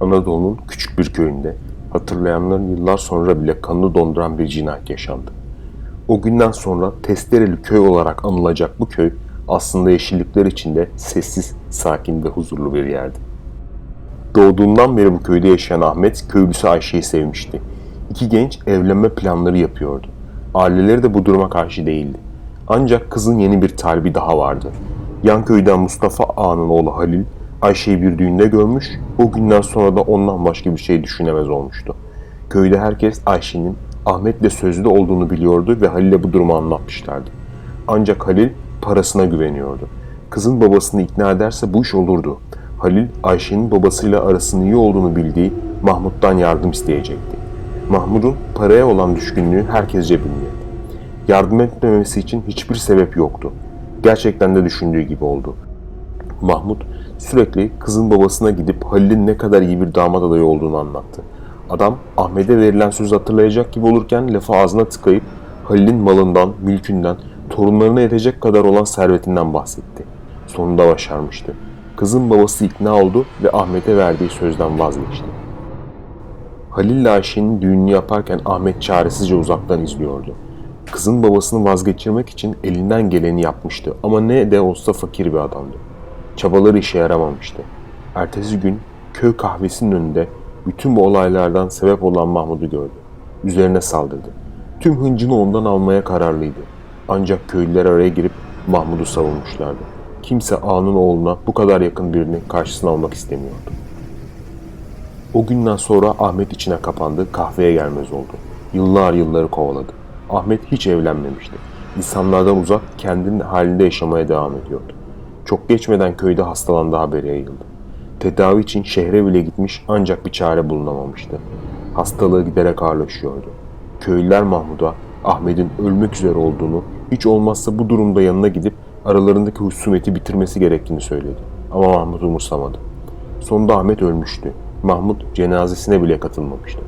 Anadolu'nun küçük bir köyünde hatırlayanların yıllar sonra bile kanını donduran bir cinayet yaşandı. O günden sonra testereli köy olarak anılacak bu köy aslında yeşillikler içinde sessiz, sakin ve huzurlu bir yerdi. Doğduğundan beri bu köyde yaşayan Ahmet köylüsü Ayşe'yi sevmişti. İki genç evlenme planları yapıyordu. Aileleri de bu duruma karşı değildi. Ancak kızın yeni bir talibi daha vardı. Yan köyden Mustafa Ağa'nın oğlu Halil Ayşe'yi bir düğünde görmüş, o günden sonra da ondan başka bir şey düşünemez olmuştu. Köyde herkes Ayşe'nin Ahmet'le sözlü olduğunu biliyordu ve Halil'e bu durumu anlatmışlardı. Ancak Halil parasına güveniyordu. Kızın babasını ikna ederse bu iş olurdu. Halil, Ayşe'nin babasıyla arasının iyi olduğunu bildiği Mahmut'tan yardım isteyecekti. Mahmut'un paraya olan düşkünlüğü herkesce biliniyordu. Yardım etmemesi için hiçbir sebep yoktu. Gerçekten de düşündüğü gibi oldu. Mahmut sürekli kızın babasına gidip Halil'in ne kadar iyi bir damat adayı olduğunu anlattı. Adam Ahmet'e verilen sözü hatırlayacak gibi olurken lafı ağzına tıkayıp Halil'in malından, mülkünden, torunlarına yetecek kadar olan servetinden bahsetti. Sonunda başarmıştı. Kızın babası ikna oldu ve Ahmet'e verdiği sözden vazgeçti. Halil ile Ayşe'nin düğününü yaparken Ahmet çaresizce uzaktan izliyordu. Kızın babasını vazgeçirmek için elinden geleni yapmıştı ama ne de olsa fakir bir adamdı. Çabaları işe yaramamıştı. Ertesi gün köy kahvesinin önünde bütün bu olaylardan sebep olan Mahmud'u gördü. Üzerine saldırdı. Tüm hıncını ondan almaya kararlıydı. Ancak köylüler araya girip Mahmud'u savunmuşlardı. Kimse ağanın oğluna bu kadar yakın birini karşısına almak istemiyordu. O günden sonra Ahmet içine kapandı, kahveye gelmez oldu. Yıllar yılları kovaladı. Ahmet hiç evlenmemişti. İnsanlardan uzak, kendinin halinde yaşamaya devam ediyordu. Çok geçmeden köyde hastalandığı haberi yayıldı. Tedavi için şehre bile gitmiş ancak bir çare bulunamamıştı. Hastalığı giderek ağırlaşıyordu. Köylüler Mahmud'a Ahmet'in ölmek üzere olduğunu, hiç olmazsa bu durumda yanına gidip aralarındaki husumeti bitirmesi gerektiğini söyledi. Ama Mahmut umursamadı. Sonunda Ahmet ölmüştü. Mahmut cenazesine bile katılmamıştı.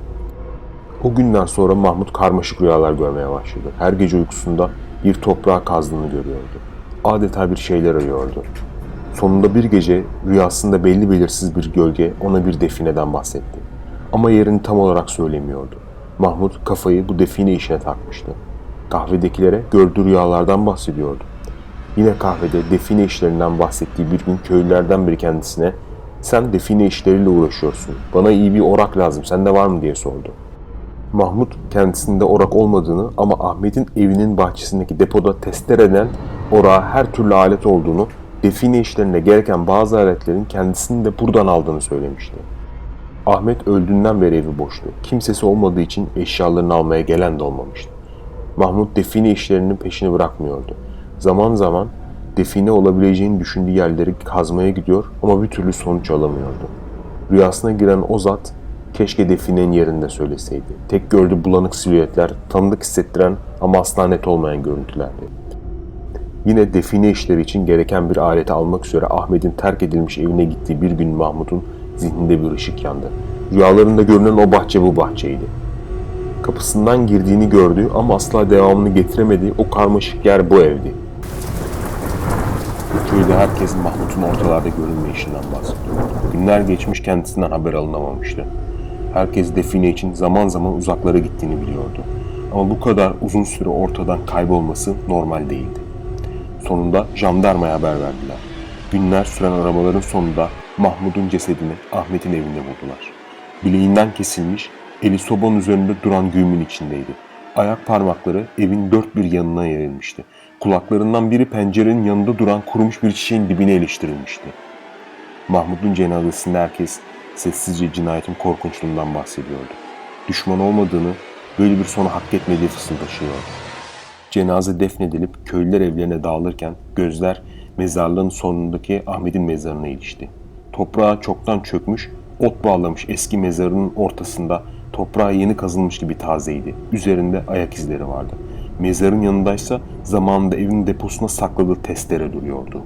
O günden sonra Mahmut karmaşık rüyalar görmeye başladı. Her gece uykusunda bir toprağa kazdığını görüyordu. Adeta bir şeyler arıyordu. Sonunda bir gece rüyasında belli belirsiz bir gölge ona bir defineden bahsetti. Ama yerini tam olarak söylemiyordu. Mahmut kafayı bu define işine takmıştı. Kahvedekilere gördüğü rüyalardan bahsediyordu. Yine kahvede define işlerinden bahsettiği bir gün köylülerden biri kendisine sen define işleriyle uğraşıyorsun. Bana iyi bir orak lazım. Sende var mı diye sordu. Mahmut kendisinde orak olmadığını ama Ahmet'in evinin bahçesindeki depoda testereden orağa her türlü alet olduğunu, define işlerine gereken bazı aletlerin kendisinin de buradan aldığını söylemişti. Ahmet öldüğünden beri evi boştu. Kimsesi olmadığı için eşyalarını almaya gelen de olmamıştı. Mahmut define işlerinin peşini bırakmıyordu. Zaman zaman define olabileceğini düşündüğü yerleri kazmaya gidiyor ama bir türlü sonuç alamıyordu. Rüyasına giren o zat keşke definenin yerinde söyleseydi. Tek gördüğü bulanık silüetler, tanıdık hissettiren ama asla net olmayan görüntülerdi. Yine define işleri için gereken bir aleti almak üzere Ahmet'in terk edilmiş evine gittiği bir gün Mahmut'un zihninde bir ışık yandı. Rüyalarında görünen o bahçe bu bahçeydi. Kapısından girdiğini gördüğü ama asla devamını getiremediği o karmaşık yer bu evdi. Köyde herkes Mahmut'un ortalarda görünmeyişinden bahsediyordu. Günler geçmiş kendisinden haber alınamamıştı. Herkes define için zaman zaman uzaklara gittiğini biliyordu. Ama bu kadar uzun süre ortadan kaybolması normal değildi. Sonunda jandarmaya haber verdiler. Günler süren aramaların sonunda Mahmut'un cesedini Ahmet'in evinde buldular. Bileğinden kesilmiş, eli sobanın üzerinde duran güğümün içindeydi. Ayak parmakları evin dört bir yanına yayılmıştı. Kulaklarından biri pencerenin yanında duran kurumuş bir çiçeğin dibine iliştirilmişti. Mahmut'un cenazesinde herkes sessizce cinayetin korkunçluğundan bahsediyordu. Düşman olmadığını, böyle bir sonu hak etmediği fısıldaşıyordu. Cenaze defnedilip köylüler evlerine dağılırken gözler mezarlığın sonundaki Ahmet'in mezarına ilişti. Toprağa çoktan çökmüş, ot bağlamış eski mezarının ortasında toprağa yeni kazılmış gibi tazeydi. Üzerinde ayak izleri vardı. Mezarın yanındaysa zamanında evin deposuna sakladığı testere duruyordu.